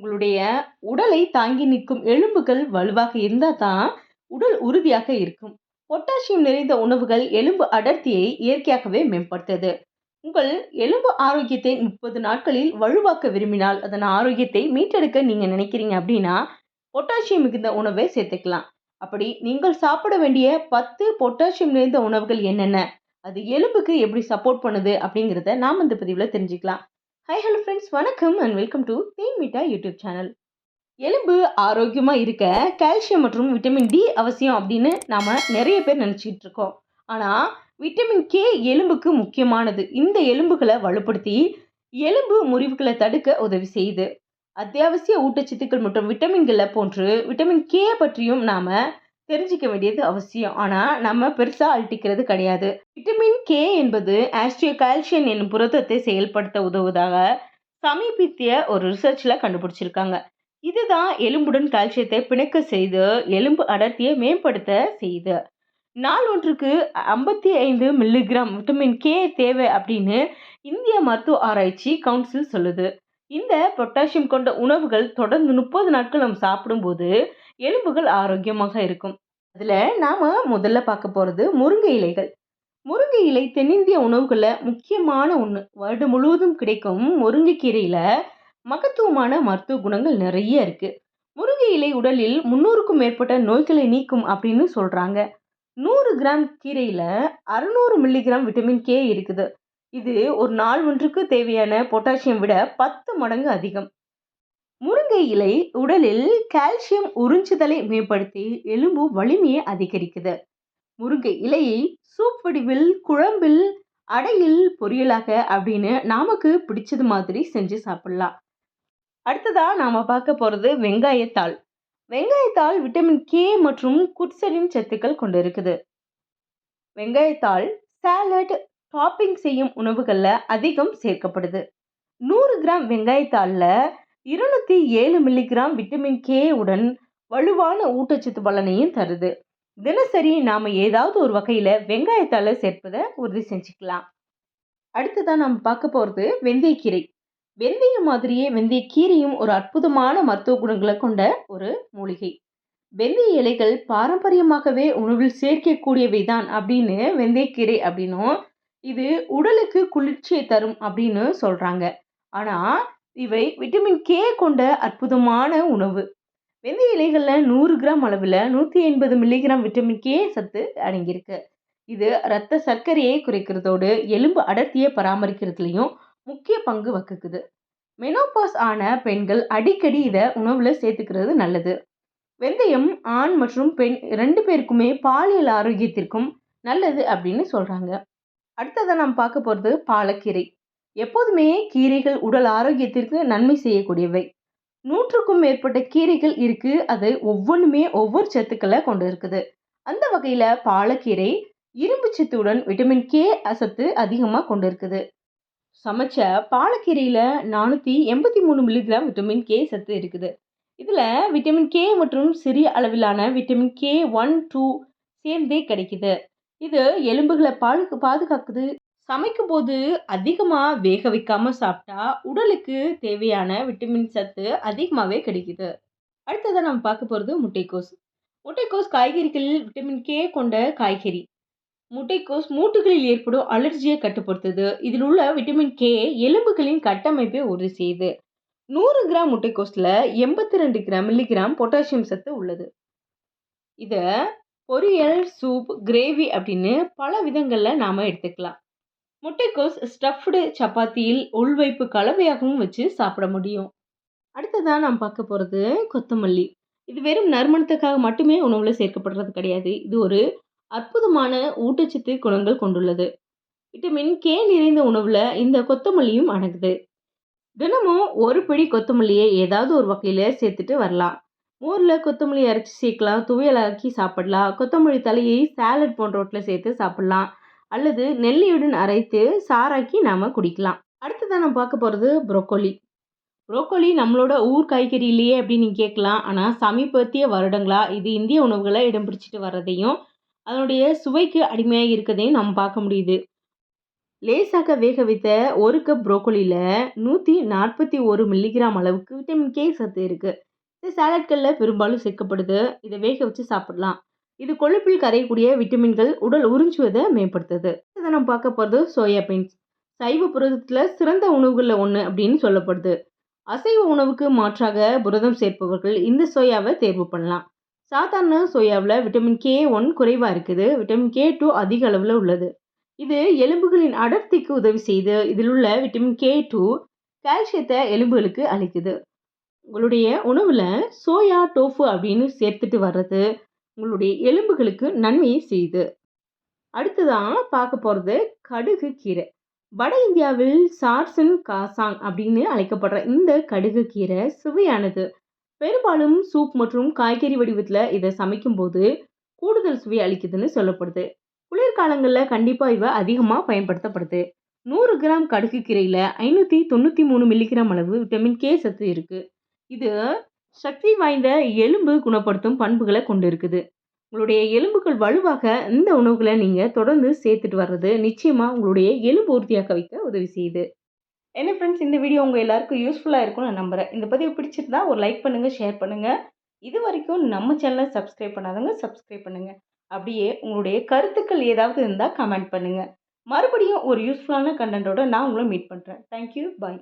உங்களுடைய உடலை தாங்கி நிற்கும் எலும்புகள் வலுவாக இருந்தால் தான் உடல் உறுதியாக இருக்கும். பொட்டாசியம் நிறைந்த உணவுகள் எலும்பு அடர்த்தியை இயற்கையாகவே மேம்படுத்துது. உங்கள் எலும்பு ஆரோக்கியத்தை முப்பது நாட்களில் வலுவாக்க விரும்பினால் அதன் ஆரோக்கியத்தை மீட்டெடுக்க நீங்கள் நினைக்கிறீங்க அப்படின்னா பொட்டாசியம் மிகுந்த உணவை சேர்த்துக்கலாம். அப்படி நீங்கள் சாப்பிட வேண்டிய பத்து பொட்டாசியம் நிறைந்த உணவுகள் என்னென்ன? அது எலும்புக்கு எப்படி சப்போர்ட் பண்ணுது அப்படிங்கிறத நாம் இந்த பதிவில் தெரிஞ்சுக்கலாம். ஹை ஹலோ ஃப்ரெண்ட்ஸ் வணக்கம் அண்ட் வெல்கம் டு மீட்டா யூடியூப் சேனல் எலும்பு ஆரோக்கியமாக இருக்க கால்சியம் மற்றும் விட்டமின் டி அவசியம் அப்படின்னு நாம் நிறைய பேர் நினச்சிக்கிட்டு இருக்கோம். ஆனால் விட்டமின் கே எலும்புக்கு முக்கியமானது. இந்த எலும்புகளை வலுப்படுத்தி எலும்பு முறிவுகளை தடுக்க உதவி செய்யுது. அத்தியாவசிய ஊட்டச்சத்துக்கள் மற்றும் விட்டமின்களை போன்று விட்டமின் கே பற்றியும் நாம் தெரிஞ்சிக்க வேண்டியது அவசியம். ஆனால் நம்ம பெருசாக அழட்டிக்கிறது கிடையாது. விட்டமின் கே என்பது ஆஸ்ட்ரியோ கால்சியம் என்னும் புரதத்தை செயல்படுத்த உதவுவதாக சமீபத்திய ஒரு ரிசர்ச்சில் கண்டுபிடிச்சிருக்காங்க. இதுதான் எலும்புடன் கால்சியத்தை பிணைக்க செய்து எலும்பு அடர்த்தியை மேம்படுத்த செய்து. நாள் ஒன்றுக்கு ஐம்பத்தி ஐந்து மில்லிகிராம் விட்டமின் கே தேவை அப்படின்னு இந்திய மருத்துவ ஆராய்ச்சி கவுன்சில் சொல்லுது. இந்த பொட்டாசியம் கொண்ட உணவுகள் தொடர்ந்து முப்பது நாட்கள் நம்ம சாப்பிடும்போது எலும்புகள் ஆரோக்கியமாக இருக்கும். அதில் நாம் முதல்ல பார்க்க போகிறது முருங்கை இலைகள். முருங்கை இலை தென்னிந்திய உணவுகளில் முக்கியமான ஒன்று வருடம் முழுவதும் கிடைக்கும் முருங்கைக்கீரையில் மகத்துவமான மருத்துவ குணங்கள் நிறைய இருக்குது முருங்கை இலை உடலில் முன்னூறுக்கும் மேற்பட்ட நோய்களை நீக்கும் அப்படின்னு சொல்கிறாங்க நூறு கிராம் கீரையில் அறுநூறு மில்லிகிராம் விட்டமின் கே இருக்குது. இது ஒரு நாள் ஒன்றுக்கு தேவையான பொட்டாசியம் விட பத்து மடங்கு அதிகம். முருங்கை இலை உடலில் கால்சியம் உறிஞ்சுதலை மேம்படுத்தி எலும்பு வலிமையை அதிகரிக்குது. முருங்கை இலையை சூப் வடிவில் குழம்பில் அடையில் பொரியலாக அப்படின்னு நமக்கு பிடிச்சது மாதிரி செஞ்சு சாப்பிடலாம். அடுத்ததாக நாம் பார்க்க போகிறது வெங்காயத்தாள். வெங்காயத்தாள் விட்டமின் கே மற்றும் குட்சலின் சத்துக்கள் கொண்டு இருக்குது வெங்காயத்தாள் சாலட் டாப்பிங் செய்யும் உணவுகளில் அதிகம் சேர்க்கப்படுது. நூறு கிராம் வெங்காயத்தாளில் இருநூற்றி ஏழு மில்லிகிராம் விட்டமின் கே உடன் வலுவான ஊட்டச்சத்து பலனையும் தருது. தினசரி நாம் ஏதாவது ஒரு வகையில் வெங்காயத்தால் சேர்ப்பதை உறுதி செஞ்சுக்கலாம். அடுத்ததான் நம்ம பார்க்க போகிறது வெந்தயக்கீரை. வெந்தயம் மாதிரியே வெந்தய கீரையும் ஒரு அற்புதமான மருத்துவ குணங்களை கொண்ட ஒரு மூலிகை. வெந்தய இலைகள் பாரம்பரியமாகவே உணவில் சேர்க்கக்கூடியவை தான் அப்படின்னு வெந்தயக்கீரை அப்படின்னும் இது உடலுக்கு குளிர்ச்சியை தரும் அப்படின்னு சொல்கிறாங்க ஆனால் இவை விட்டமின் கே கொண்ட அற்புதமான உணவு. வெந்தய இலைகளில் நூறு கிராம் அளவில் நூற்றி எண்பது மில்லிகிராம் விட்டமின் கே சத்து அடங்கியிருக்கு. இது இரத்த சர்க்கரையை குறைக்கிறதோடு எலும்பு அடர்த்தியை பராமரிக்கிறதுலையும் முக்கிய பங்கு வகுக்குது. மெனோபாஸ் ஆன பெண்கள் அடிக்கடி இதை உணவில் சேர்த்துக்கிறது நல்லது. வெந்தயம் ஆண் மற்றும் பெண் ரெண்டு பேருக்குமே பாலியல் ஆரோக்கியத்திற்கும் நல்லது அப்படின்னு சொல்கிறாங்க அடுத்ததை நாம் பார்க்க போகிறது பாலக்கீரை. எப்போதுமே கீரைகள் உடல் ஆரோக்கியத்திற்கு நன்மை செய்யக்கூடியவை. நூற்றுக்கும் மேற்பட்ட கீரைகள் இருக்குது அது ஒவ்வொன்றுமே ஒவ்வொரு சத்துக்களை கொண்டு இருக்குது. அந்த வகையில் பாலக்கீரை இரும்பு சத்துடன் விட்டமின் கே சத்து அதிகமாக கொண்டு இருக்குது. சமைச்ச பாலக்கீரையில் நானூற்றி எண்பத்தி மூணு மில்லிகிராம் விட்டமின் கே சத்து இருக்குது. இதில் விட்டமின் கே மற்றும் சிறிய அளவிலான விட்டமின் கே ஒன் டூ சேர்ந்தே கிடைக்குது. இது எலும்புகளை பாலுக்கு பாதுகாக்குது. சமைக்கும் போது அதிகமாக வேக வைக்காமல் சாப்பிட்டா உடலுக்கு தேவையான விட்டமின் சத்து அதிகமாகவே கிடைக்குது. அடுத்ததாக நம்ம பார்க்க போகிறது முட்டைக்கோஸ். முட்டைக்கோஸ் காய்கறிகளில் விட்டமின் கே கொண்ட காய்கறி. முட்டைக்கோஸ் மூட்டுகளில் ஏற்படும் அலர்ஜியை கட்டுப்படுத்துது. இதில் உள்ள விட்டமின் கே எலும்புகளின் கட்டமைப்பை உறுதி செய்யுது. நூறு கிராம் முட்டைக்கோஸில் எண்பத்தி ரெண்டு கிராம் மில்லிகிராம் பொட்டாசியம் சத்து உள்ளது. இதை பொரியல் சூப் கிரேவி அப்படின்னு பல விதங்களில் நாம் எடுத்துக்கலாம். முட்டைக்கோஸ் ஸ்டஃப்டு சப்பாத்தியில் உள்வைப்பு கலவையாகவும் வச்சு சாப்பிட முடியும். அடுத்ததாக நாம் பார்க்க போகிறது கொத்தமல்லி. இது வெறும் நறுமணத்துக்காக மட்டுமே உணவில் சேர்க்கப்படுறது கிடையாது. இது ஒரு அற்புதமான ஊட்டச்சத்து குணங்கள் கொண்டுள்ளது. விட்டமின் கே நிறைந்த உணவில் இந்த கொத்தமல்லியும் அடங்குது. தினமும் ஒரு பிடி கொத்தமல்லியை ஏதாவது ஒரு வகையில் சேர்த்துட்டு வரலாம். மோரில் கொத்தமல்லி அரைச்சி சேர்க்கலாம் துவையலாக்கி சாப்பிடலாம் கொத்தமல்லி தலையை சாலட் போன்றவற்றில் சேர்த்து சாப்பிட்லாம். அல்லது நெல்லியுடன் அரைத்து சாராக்கி நாம் குடிக்கலாம். அடுத்ததான் நம்ம பார்க்க போகிறது ப்ரோக்கோலி ப்ரோக்கோலி நம்மளோட ஊர் காய்கறி இல்லையே அப்படின்னு நீங்கள் கேட்கலாம். ஆனால் சமீபத்திய வருடங்களாக இது இந்திய உணவுகளை இடம் பிடிச்சிட்டு வர்றதையும் அதனுடைய சுவைக்கு அடிமையாக இருக்கதையும் நம்ம பார்க்க முடியுது. லேசாக வேக வைத்த ஒரு கப் ப்ரோக்கோலியில் நூற்றி நாற்பத்தி ஒரு மில்லிகிராம் அளவுக்கு விட்டமின் கே சத்து இருக்குது இது சாலட்களில் பெரும்பாலும் சேர்க்கப்படுது. இதை வேக வச்சு சாப்பிடலாம். இது கொழுப்பில் கரையக்கூடிய விட்டமின்கள் உடல் உறிஞ்சுவதை மேம்படுத்துது. இதை நம்ம பார்க்க போகிறது சோயா பீன்ஸ் சைவ புரதத்தில் சிறந்த உணவுகளில் ஒன்று அப்படின்னு சொல்லப்படுது. அசைவ உணவுக்கு மாற்றாக புரதம் சேர்ப்பவர்கள் இந்த சோயாவை தேர்வு பண்ணலாம். சாதாரண சோயாவில் விட்டமின் கே ஒன் குறைவாக இருக்குது. விட்டமின் கே டூ அதிக அளவில் உள்ளது. இது எலும்புகளின் அடர்த்திக்கு உதவி செய்து இதில் உள்ள விட்டமின் கே டூ கால்சியத்தை எலும்புகளுக்கு அளிக்குது. உங்களுடைய உணவில் சோயா டோஃபு அப்படின்னு சேர்த்துட்டு வர்றது உங்களுடைய எலும்புகளுக்கு நன்மையை செய்யுது அடுத்ததாக பார்க்க போகிறது கடுகு கீரை. வட இந்தியாவில் சார்சன் காசாங் அப்படின்னு அழைக்கப்படுற இந்த கடுகு கீரை சுவையானது. பெரும்பாலும் சூப் மற்றும் காய்கறி வடிவத்தில் இதை சமைக்கும்போது கூடுதல் சுவை அளிக்குதுன்னு சொல்லப்படுது. குளிர்காலங்களில் கண்டிப்பாக இவை அதிகமாக பயன்படுத்தப்படுது. நூறு கிராம் கடுகு கீரையில் ஐநூற்றி தொண்ணூற்றி மூணு மில்லிகிராம் அளவு விட்டமின் கே சத்து இருக்குது இது சக்தி வாய்ந்த எலும்பு குணப்படுத்தும் பண்புகளை கொண்டு இருக்குது உங்களுடைய எலும்புகள் வலுவாக இந்த உணவுகளை நீங்கள் தொடர்ந்து சேர்த்துட்டு வர்றது நிச்சயமாக உங்களுடைய எலும்பு உறுதியாக்க வைக்க உதவி செய்யுது. என்ன ஃப்ரெண்ட்ஸ் இந்த வீடியோ உங்கள் எல்லாருக்கும் யூஸ்ஃபுல்லாக இருக்கும்னு நான் நம்புகிறேன் இந்த பதிவு பிடிச்சிருந்தா ஒரு லைக் பண்ணுங்கள் ஷேர் பண்ணுங்கள் இது வரைக்கும் நம்ம சேனலை சப்ஸ்கிரைப் பண்ணாதவங்க சப்ஸ்கிரைப் பண்ணுங்கள் அப்படியே உங்களுடைய கருத்துக்கள் ஏதாவது இருந்தால் கமெண்ட் பண்ணுங்கள் மறுபடியும் ஒரு யூஸ்ஃபுல்லான கண்டென்ட்டோட நான் உங்களை மீட் பண்ணுறேன் தேங்க்யூ பாய்